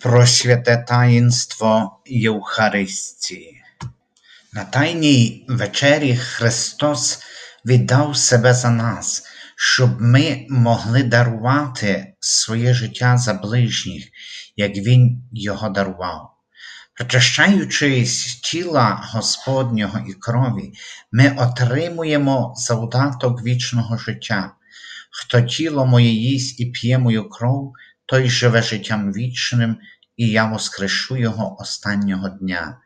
про святе таїнство Євхаристії. На Тайній вечері Христос віддав себе за нас, щоб ми могли дарувати своє життя за ближніх, як Він його дарував. Причащаючись тіла Господнього і крові, ми отримуємо завдаток вічного життя. Хто тіло моє їсть і п'є мою кров, той живе життям вічним, і я воскрешу Його останнього дня.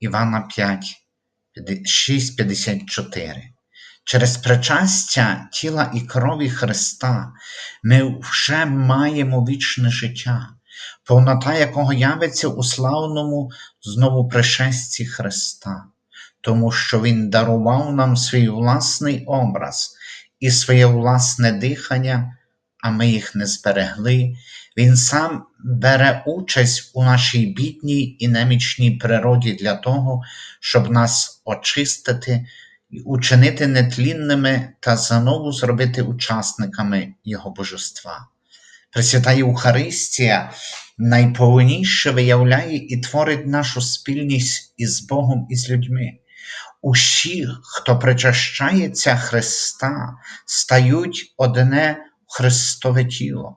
Івана 5, 6,54 Через причастя тіла і крові Христа ми вже маємо вічне життя, повнота якого явиться у славному знову пришесті Христа, тому що Він дарував нам свій власний образ і своє власне дихання, а ми їх не зберегли. Він сам бере участь у нашій бідній і немічній природі для того, щоб нас очистити і учинити нетлінними та знову зробити учасниками Його божества. Пресвята Євхаристія найповніше виявляє і творить нашу спільність із Богом і з людьми. Усі, хто причащається Христа, стають одне Христове тіло,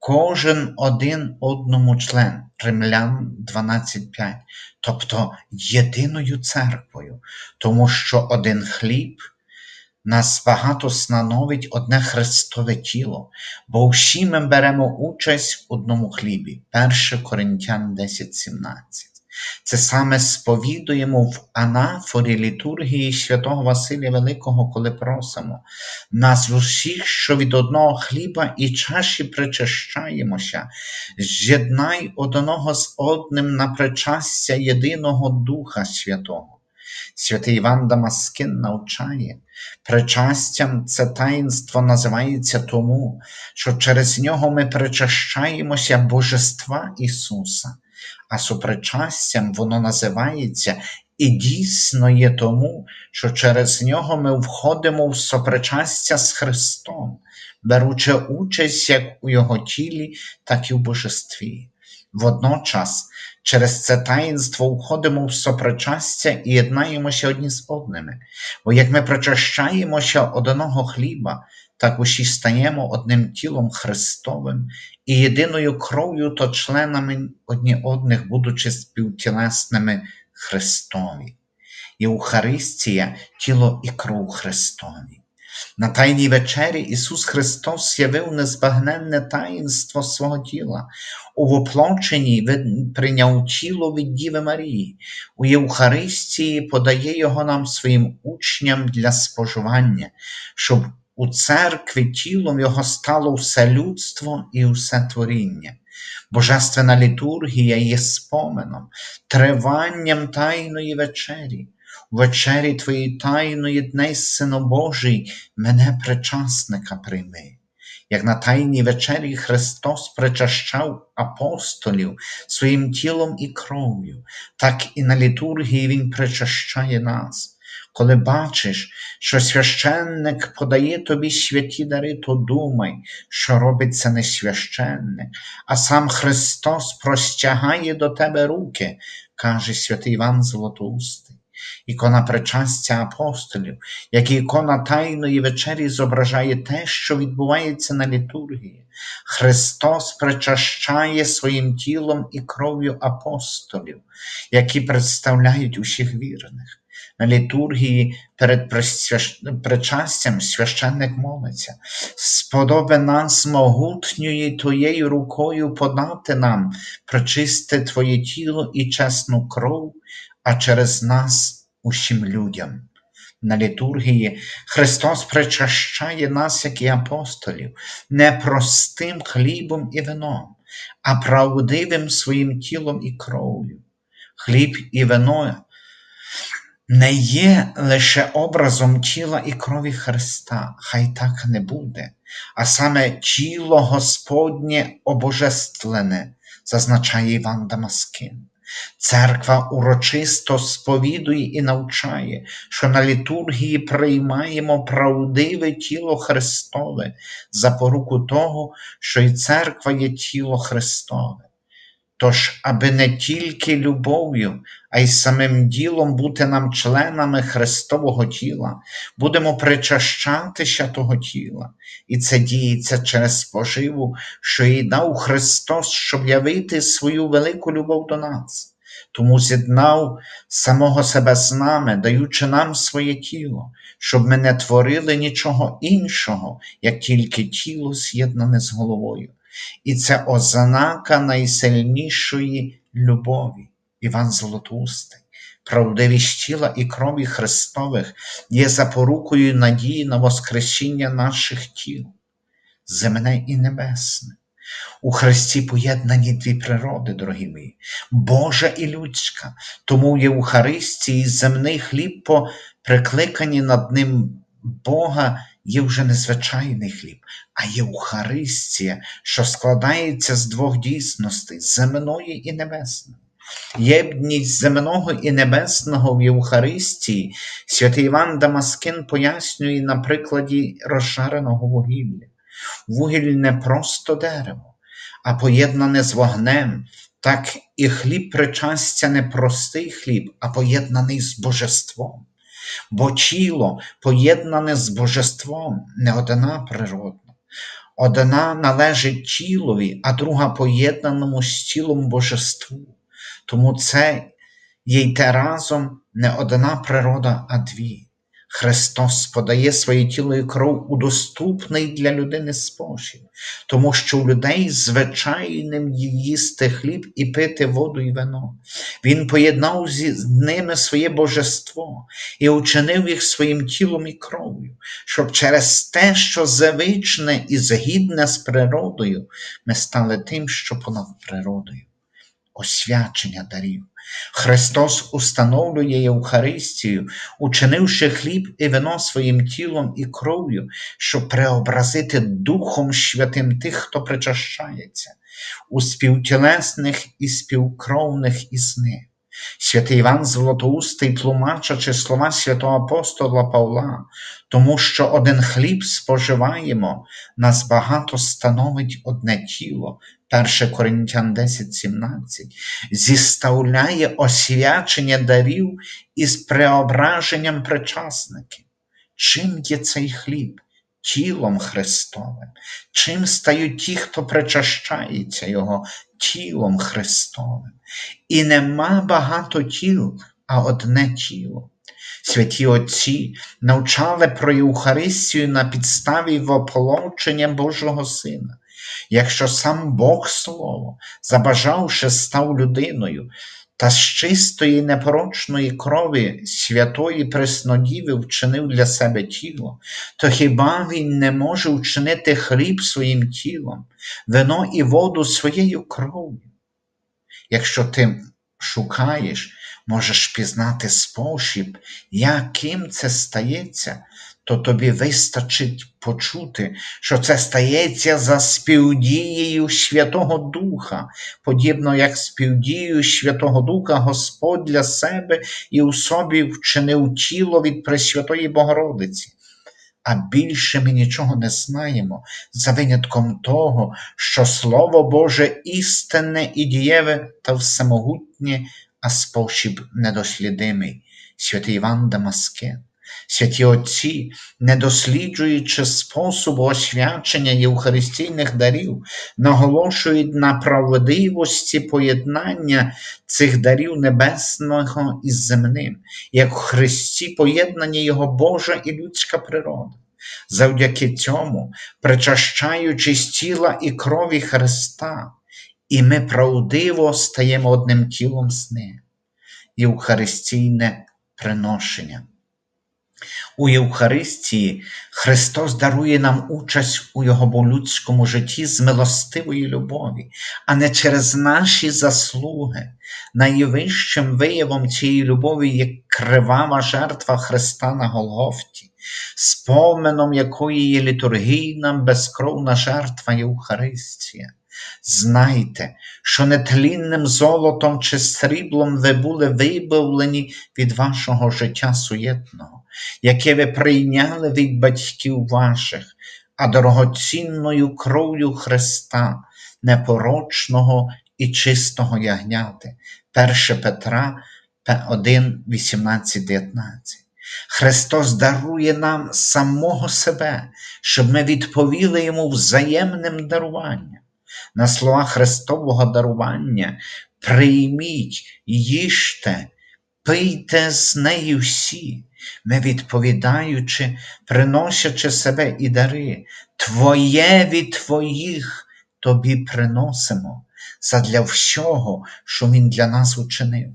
кожен один одному член, Римлян 12.5, тобто єдиною церквою, тому що один хліб нас багато становить одне Христове тіло, бо всі ми беремо участь в одному хлібі. 1 Коринтян 10.17. Це саме сповідуємо в анафорі літургії святого Василія Великого, коли просимо. Нас усіх, що від одного хліба і чаші причащаємося, з'єднай одного з одним на причастя єдиного Духа Святого. Святий Іван Дамаскин навчає, причастям це таїнство називається тому, що через нього ми причащаємося Божества Ісуса а супричастям воно називається і дійсно є тому, що через нього ми входимо в сопричастя з Христом, беручи участь як у Його тілі, так і в божестві. Водночас, через це таїнство входимо в сопричастя і єднаємося одні з одними, бо як ми причащаємося одного хліба, так усі стаємо одним тілом Христовим і єдиною кров'ю то членами одні одних, будучи співтілесними Христові. Євхаристія тіло і кров Христові. На Тайній вечері Ісус Христос явив незбагненне таїнство свого тіла. У воплоченні прийняв тіло від Діви Марії, у Євхаристії подає Його нам своїм учням для споживання, щоб у церкві тілом Його стало все людство і все творіння. Божественна літургія є споменом, триванням Тайної вечері. У вечері Твоїй тайної дней, Сино Божий, мене причасника прийми. Як на Тайній вечері Христос причащав апостолів своїм тілом і кров'ю, так і на літургії Він причащає нас. Коли бачиш, що священник подає тобі святі дари, то думай, що робить це не священник, а сам Христос простягає до тебе руки, каже святий Іван Золотоустий. Ікона причастя апостолів, як і ікона Тайної вечері зображає те, що відбувається на літургії. Христос причащає своїм тілом і кров'ю апостолів, які представляють усіх вірних. Літургії перед причастям священник молиться, сподоби нас могутньою Твоєю рукою подати нам, прочисти Твоє тіло і чесну кров, а через нас усім людям. На літургії Христос причащає нас, як і апостолів, не простим хлібом і вином, а правдивим своїм тілом і кров'ю. Хліб і вино не є лише образом тіла і крові Христа, хай так не буде, а саме тіло Господнє обожественне, зазначає Іван Дамаскин. Церква урочисто сповідує і навчає, що на літургії приймаємо правдиве тіло Христове, запоруку того, що і церква є тіло Христове. Тож, аби не тільки любов'ю, а й самим ділом бути нам членами Христового тіла, будемо причащатися того тіла, і це діється через споживу, що їй дав Христос, щоб явити свою велику любов до нас. Тому з'єднав самого себе з нами, даючи нам своє тіло, щоб ми не творили нічого іншого, як тільки тіло з'єднане з головою. І це ознака найсильнішої любові. Іван Золотоустий. Правдивість тіла і крові Христових є запорукою надії на Воскресіння наших тіл, земне і небесне. У Христі поєднані дві природи, дорогі мої, Божа і людська, тому в Євхаристії земний хліб по прикликанні над ним Бога є вже не звичайний хліб, а Євхаристія, що складається з двох дійсностей земної і небесної. Єдність земного і небесного в Євхаристії святий Іван Дамаскин пояснює на прикладі розжареного вугілля. Вугіль не просто дерево, а поєднане з вогнем, так і хліб причастя не простий хліб, а поєднаний з божеством. Бо тіло поєднане з божеством не одна природна. Одна належить тілові, а друга поєднаному з тілом божеству. Тому це є й те разом не одна природа, а дві. Христос подає своє тіло і кров у доступний для людини спосіб, тому що у людей звичайним їсти хліб і пити воду і вино. Він поєднав з ними своє божество і учинив їх своїм тілом і кров'ю, щоб через те, що завичне і згідне з природою, ми стали тим, що понад природою. Освячення дарів. Христос установлює Євхаристію, учинивши хліб і вино своїм тілом і кров'ю, щоб преобразити Духом Святим тих, хто причащається, у співтілесних і співкровних із них. Святий Іван Златоустий, тлумачачи слова святого апостола Павла, тому що один хліб споживаємо, нас багато становить одне тіло, 1 Коринтян 10, 17, зіставляє освячення дарів із преображенням причасників. Чим є цей хліб? Тілом Христовим, чим стають ті, хто причащається Його тілом Христовим. І нема багато тіл, а одне тіло. Святі Отці навчали про Євхаристію на підставі воплочення Божого Сина. Якщо сам Бог Слово, забажавши, став людиною, та з чистої непорочної крові святої Преснодіви вчинив для себе тіло, то хіба він не може вчинити хліб своїм тілом, вино і воду своєю кров'ю? Якщо ти шукаєш, можеш пізнати спосіб, яким це стається, то тобі вистачить почути, що це стається за співдією Святого Духа, подібно як співдією Святого Духа Господь для себе і у собі вчинив тіло від Пресвятої Богородиці. А більше ми нічого не знаємо, за винятком того, що Слово Боже істинне і дієве та всемогутнє, а спосіб недослідимий, святий Іван Дамаскин. Святі Отці, не досліджуючи способу освячення євхаристійних дарів, наголошують на правдивості поєднання цих дарів небесного із земним, як в Христі поєднані Його Божа і людська природа. Завдяки цьому, причащаючись тіла і крові Христа, і ми правдиво стаємо одним тілом з ним. Євхаристійне приношення. У Євхаристії Христос дарує нам участь у Його болюдському житті з милостивої любові, а не через наші заслуги. Найвищим виявом цієї любові є кривава жертва Христа на Голгофті, споменом якої є літургійна безкровна жертва Євхаристія. Знайте, що нетлінним золотом чи сріблом ви були вибавлені від вашого життя суєтного, яке ви прийняли від батьків ваших, а дорогоцінною кров'ю Христа, непорочного і чистого ягняти. 1 Петра 1, 18, 19. Христос дарує нам самого себе, щоб ми відповіли Йому взаємним даруванням. На слова Христового дарування прийміть, їжте, пийте з неї всі, ми відповідаючи, приносячи себе і дари, Твоє від Твоїх тобі приносимо задля всього, що Він для нас учинив.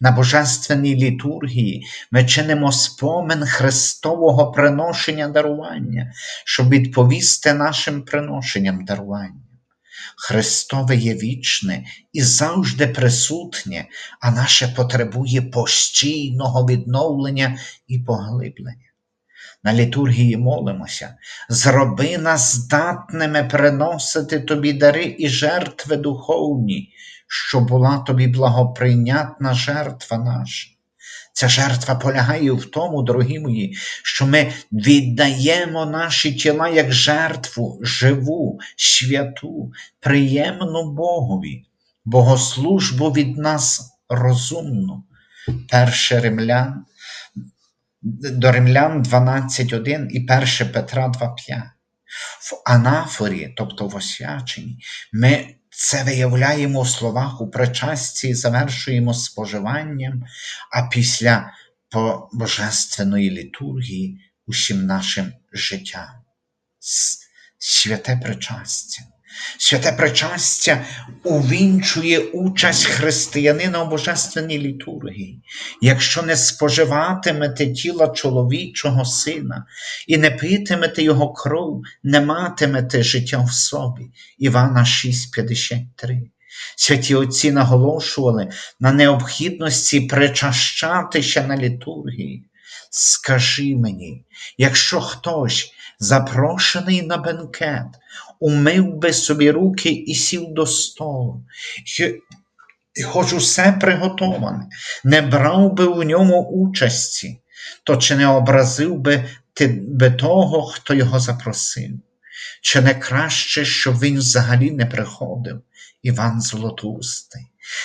На божественній літургії ми чинимо спомин Христового приношення дарування, щоб відповісти нашим приношенням дарування. Христове є вічне і завжди присутнє, а наше потребує постійного відновлення і поглиблення. На літургії молимося, зроби нас здатними приносити тобі дари і жертви духовні, що була тобі благоприйнятна жертва наша. Ця жертва полягає в тому, дорогі мої, що ми віддаємо наші тіла як жертву живу, святу, приємну Богові, богослужбу від нас розумну. Перше римлян, до римлян 12.1 і 1 Петра 2.5. В анафорі, тобто в освяченні, ми це виявляємо в словах у причасті завершуємо споживанням, а після божественної літургії усім нашим життям. Святе причастя. Святе причастя увінчує участь християнина у божественній літургії. Якщо не споживатимете тіла чоловічого сина і не питимете його кров, не матимете життя в собі. Івана 6,53. Святі отці наголошували на необхідності причащатися на літургії. Скажи мені, якщо хтось запрошений на бенкет, умив би собі руки і сів до столу, і хоч усе приготоване, не брав би у ньому участі, то чи не образив би ти того, хто його запросив? Чи не краще, щоб він взагалі не приходив, Іван Золотустий?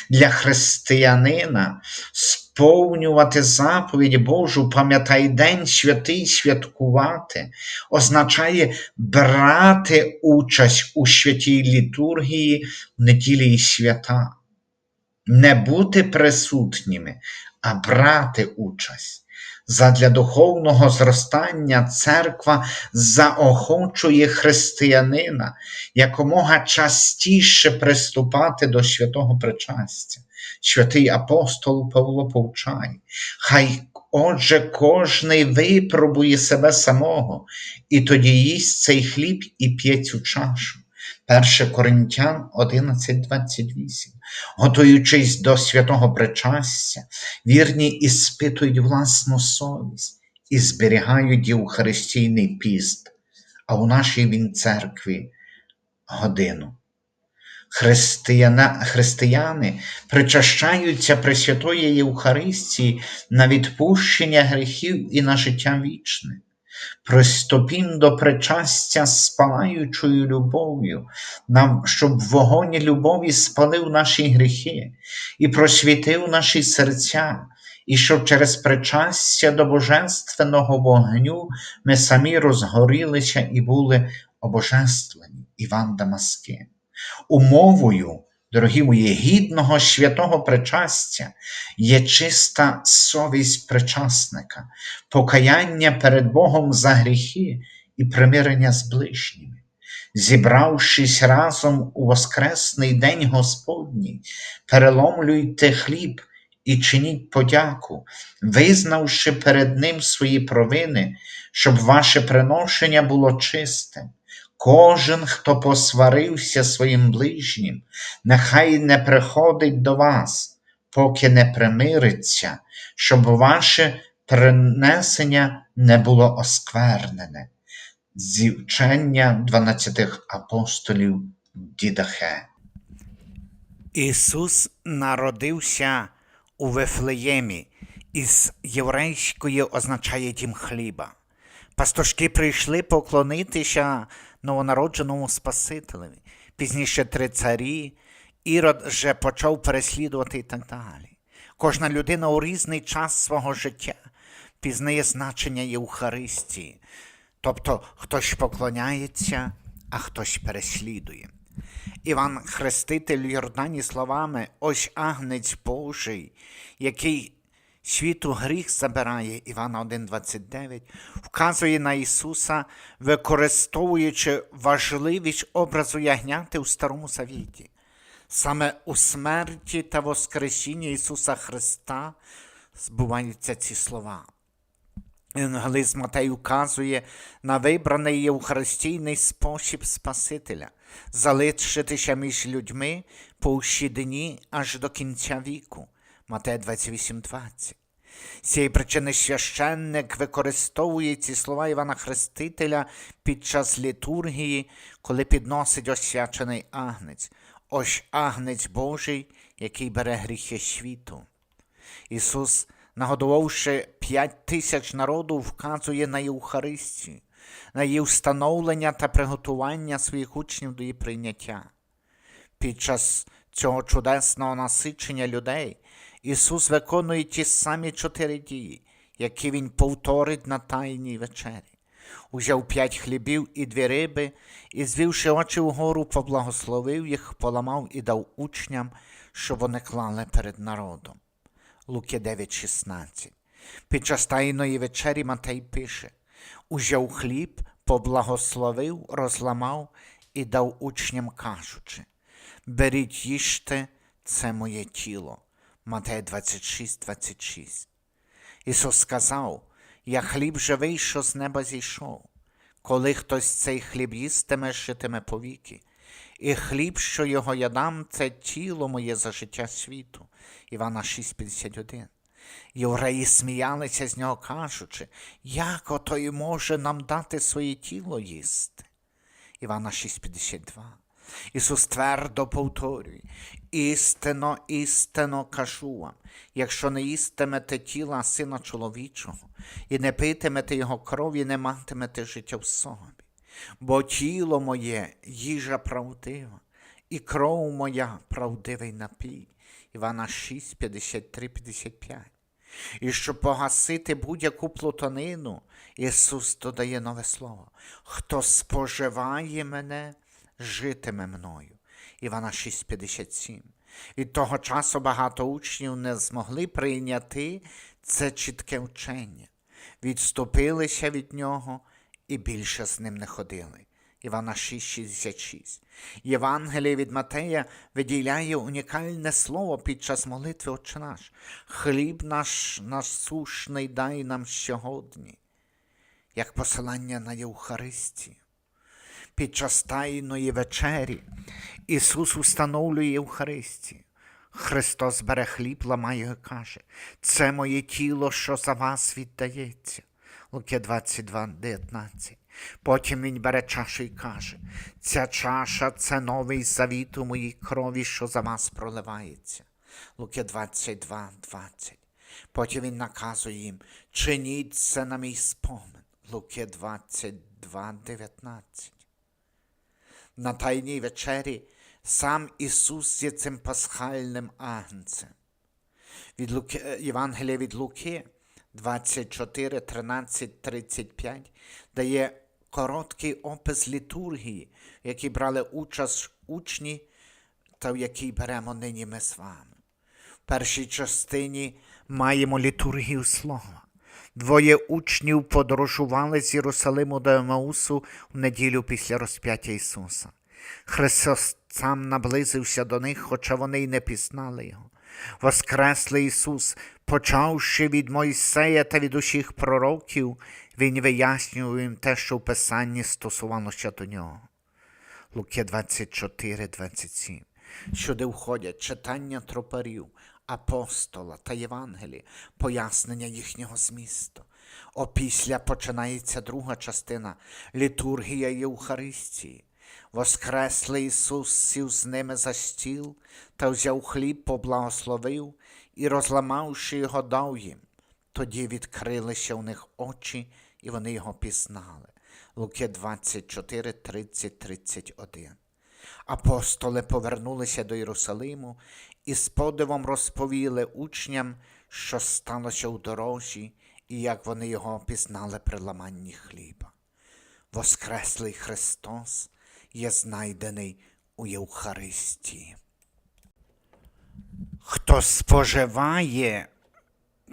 Для християнина сповнювати заповідь Божу, пам'ятай день святий святкувати, означає брати участь у святій літургії неділі і свята, не бути присутніми, а брати участь. Задля духовного зростання церква заохочує християнина якомога частіше приступати до святого причастя. Святий апостол Павло повчає, хай отже кожний випробує себе самого, і тоді їсть цей хліб і п'є цю чашу. 1 Коринтян 11.28. Готуючись до святого причастя, вірні іспитують власну совість і зберігають Євхаристійний піст, а у нашій він церкві годину. Християна, християни причащаються Пресвятої Євхаристії на відпущення гріхів і на життя вічне. Приступім до причастя з палаючою любов'ю, нам, щоб вогонь любові спалив наші гріхи і просвітив наші серця, і щоб через причастя до божественного вогню ми самі розгорілися і були обожествлені. Іван Дамаскин. Умовою, дорогі мої, гідного святого причастя є чиста совість причасника, покаяння перед Богом за гріхи і примирення з ближніми. Зібравшись разом у Воскресний день Господній, переломлюйте хліб і чиніть подяку, визнавши перед Ним свої провини, щоб ваше приношення було чистим. Кожен, хто посварився своїм ближнім, нехай не приходить до вас, поки не примириться, щоб ваше принесення не було осквернене. Зівчення 12 апостолів Дідахе. Ісус народився у Вифлеємі, із єврейської означає дім хліба. Пастушки прийшли поклонитися новонародженому Спасителеві. Пізніше три царі Ірод вже почав переслідувати і так далі. Кожна людина у різний час свого життя пізнає значення Євхаристії, тобто хтось поклоняється, а хтось переслідує. Іван Хреститель Йордані словами Ось агнець Божий, який світу гріх забирає, Івана 1,29, вказує на Ісуса, використовуючи важливість образу ягняти у Старому Завіті. Саме у смерті та Воскресінні Ісуса Христа збуваються ці слова. Евангелист Матей указує на вибраний євхаристійний спосіб Спасителя залишитися між людьми по всі дні аж до кінця віку. Матея 28.20. Цієї причини священник використовує ці слова Івана Хрестителя під час літургії, коли підносить освячений агнець. Ось агнець Божий, який бере гріхи світу. Ісус, нагодувавши п'ять тисяч народу, вказує на Євхаристію, на її встановлення та приготування своїх учнів до її прийняття. Під час цього чудесного насичення людей Ісус виконує ті самі чотири дії, які Він повторить на Тайній вечері. Узяв п'ять хлібів і дві риби, і, звівши очі вгору, поблагословив їх, поламав і дав учням, щоб вони клали перед народом. Луки 9,16. Під час тайної вечері Матей пише: Узяв хліб, поблагословив, розламав і дав учням, кажучи: Беріть їжте, це моє тіло. Матея 26, 26. Ісус сказав: Я хліб живий, що з неба зійшов. Коли хтось цей хліб їстиме, житиме повіки. І хліб, що його я дам, це тіло моє за життя світу. Івана 6,51. Євреї сміялися з нього, кажучи, як ото й може нам дати своє тіло їсти. Івана 6,52. Ісус твердо повторює, істинно, істинно кажу вам, якщо не їстимете тіла Сина чоловічого і не питимете Його крові, не матимете життя в собі. Бо тіло моє їжа правдива, і кров моя правдивий напій. Івана 6, 53, 55. І щоб погасити будь-яку плутанину, Ісус додає нове слово. Хто споживає мене, житиме мною. Івана 6,57. Від того часу багато учнів не змогли прийняти це чітке вчення, відступилися від нього і більше з ним не ходили. Івана 6,66. Євангеліє від Матея виділяє унікальне слово під час молитви Отче наш. Хліб наш насушний дай нам сьогодні, як посилання на Євхаристію. Під час Тайної вечері Ісус установлює Євхаристію. Христос бере хліб, ламає і каже, це моє тіло, що за вас віддається. Луки 22, 19. Потім він бере чашу і каже, ця чаша це новий завіт у моїй крові, що за вас проливається. Луки 22, 20. Потім він наказує їм, чиніть це на мій спомин. Луки 22, 19. На Тайній вечері сам Ісус є цим пасхальним агнцем. Від Луки, е, Євангелія від Луки 24, 13, 35 дає короткий опис літургії, в якій брали участь учні та в якій беремо нині ми з вами. В першій частині маємо літургію слова. Двоє учнів подорожували з Єрусалиму до Емаусу в неділю після розп'яття Ісуса. Христос сам наблизився до них, хоча вони й не пізнали Його. Воскреслий Ісус, почавши від Мойсея та від усіх пророків, Він вияснював їм те, що в Писанні стосувалося до нього. Луки 24, 27. Сюди входять читання тропарів, апостола та Євангелії, пояснення їхнього змісту. Опісля починається друга частина літургія Євхаристії. Воскреслий Ісус сів з ними за стіл та взяв хліб, поблагословив і, розламавши його, дав їм. Тоді відкрилися у них очі, і вони його пізнали. Луки 24, 30, 31. Апостоли повернулися до Єрусалиму і з подивом розповіли учням, що сталося у дорожі, і як вони його пізнали при ламанні хліба. Воскреслий Христос є знайдений у Євхаристії. Хто споживає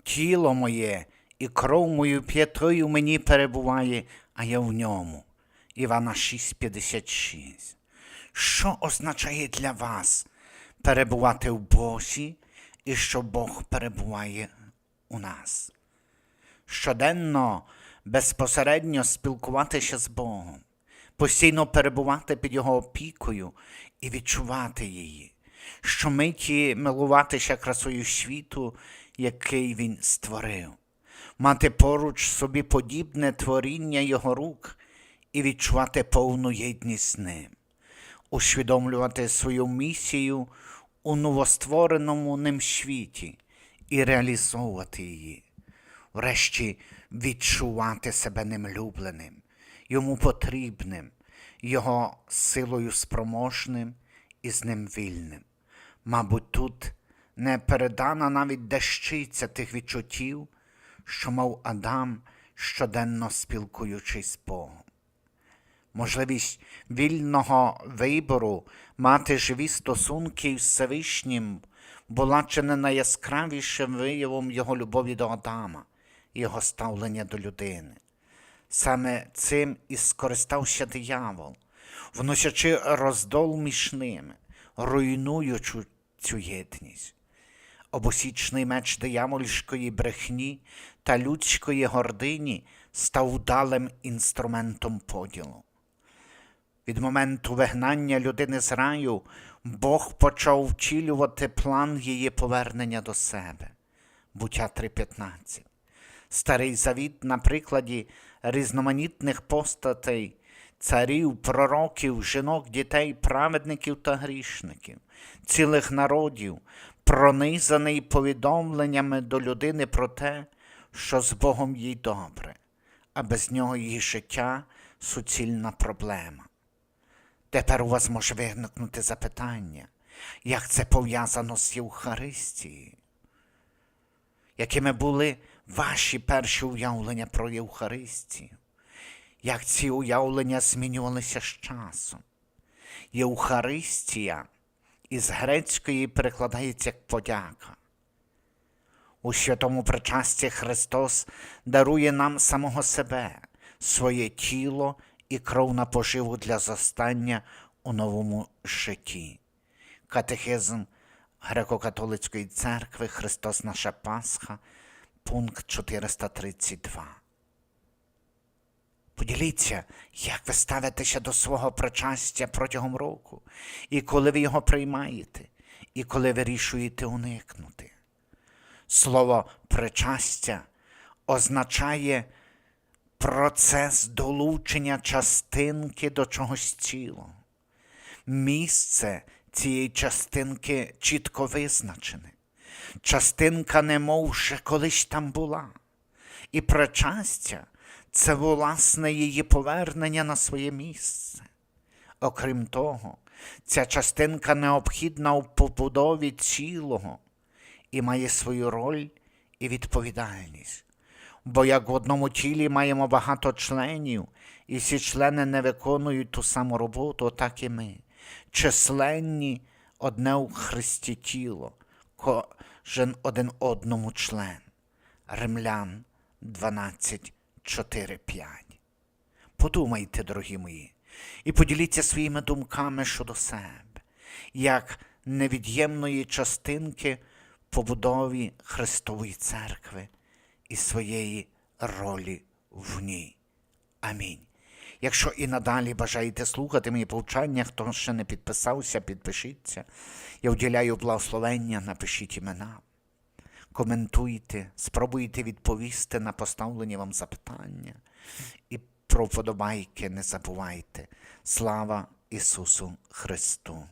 тіло моє і кров мою п'ятою мені перебуває, а я в ньому. Івана 6,56. Що означає для вас перебувати в Бозі і що Бог перебуває у нас? Щоденно безпосередньо спілкуватися з Богом, постійно перебувати під Його опікою і відчувати її, щомиті милуватися красою світу, який Він створив, мати поруч собі подібне творіння Його рук і відчувати повну єдність з ним, усвідомлювати свою місію у новоствореному ним світі і реалізовувати її врешті відчувати себе ним любленим, йому потрібним, його силою спроможним і з ним вільним. Мабуть, тут не передана навіть дещиця тих відчуттів, що мав Адам, щоденно спілкуючись з Богом. Можливість вільного вибору мати живі стосунки з Всевишнім була чи не найяскравішим виявом його любові до Адама, його ставлення до людини. Саме цим і скористався диявол, вносячи роздол між ними, руйнуючи цю єдність. Обосічний меч диявольської брехні та людської гордині став удалим інструментом поділу. Від моменту вигнання людини з раю Бог почав втілювати план її повернення до себе. Буття 3.15. Старий Завіт на прикладі різноманітних постатей, царів, пророків, жінок, дітей, праведників та грішників, цілих народів, пронизаний повідомленнями до людини про те, що з Богом їй добре, а без нього її життя суцільна проблема. Тепер у вас може виникнути запитання, як це пов'язано з Євхаристією? Якими були ваші перші уявлення про Євхаристію? Як ці уявлення змінювалися з часом? Євхаристія із грецької перекладається як подяка. У святому причасті Христос дарує нам самого себе, своє тіло і кров на поживу для зостання у новому житті. Катехизм Греко-католицької церкви Христос наша Пасха, пункт 432. Поділіться, як ви ставитеся до свого причастя протягом року, і коли ви його приймаєте, і коли вирішуєте уникнути. Слово причастя означає процес долучення частинки до чогось цілого. Місце цієї частинки чітко визначене. Частинка немов вже колись там була. І причастя це власне її повернення на своє місце. Окрім того, ця частинка необхідна у побудові цілого і має свою роль і відповідальність. Бо як в одному тілі маємо багато членів, і всі члени не виконують ту саму роботу, так і ми. Численні одне у Христі тіло, кожен один одному член. Римлян 12, 4, 5. Подумайте, дорогі мої, і поділіться своїми думками щодо себе, як невід'ємної частинки побудові Христової церкви і своєї ролі в ній. Амінь. Якщо і надалі бажаєте слухати мої повчання, хто ще не підписався, підпишіться. Я вділяю благословення, напишіть імена. Коментуйте, спробуйте відповісти на поставлені вам запитання. І про вподобайки не забувайте. Слава Ісусу Христу!